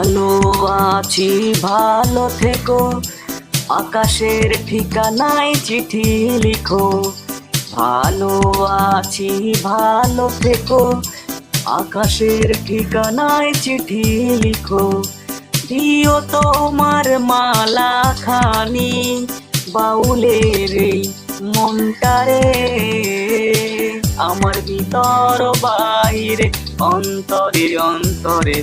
আছি ভালো থেকো। আকাশের ঠিকানায় চিঠি লিখো। ভালো আছি ভালো থেকো। আকাশের ঠিকানায় চিঠি লিখো। দিও তোমার মালা খানি বাউলের মনটারে। আমার ভিতর বাইরে অন্তরে অন্তরে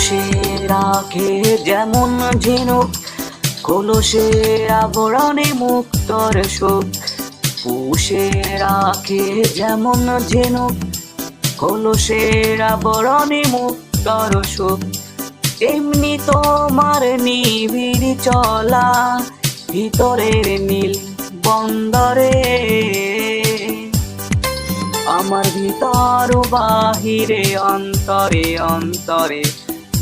পুষে রাখে যেমন ঝিনুক, কলসের আবরণে মুক্তর সুখ। পুষে রাখে যেমন ঝিনুক, কলসের আবরণে মুক্তর সুখ। এমনি তোমার নিবিড় চলা, ভিতরের নীল বন্দরে। আমার ভিতর বাহিরে, অন্তরে অন্তরে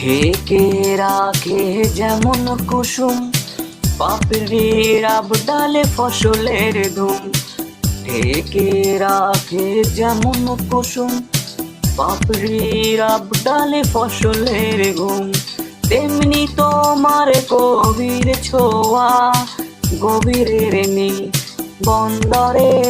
ঢেকে রাখে যেমন কুসুম। পাপড়ির ডালে ফসলের ধুম। ঢেকে রাখে যেমন কুসুম। পাপড়ির ডালে ফসলের ঘুম। তেমনি তোমার গভীর ছোঁয়া। গভীরের নীল বন্দরে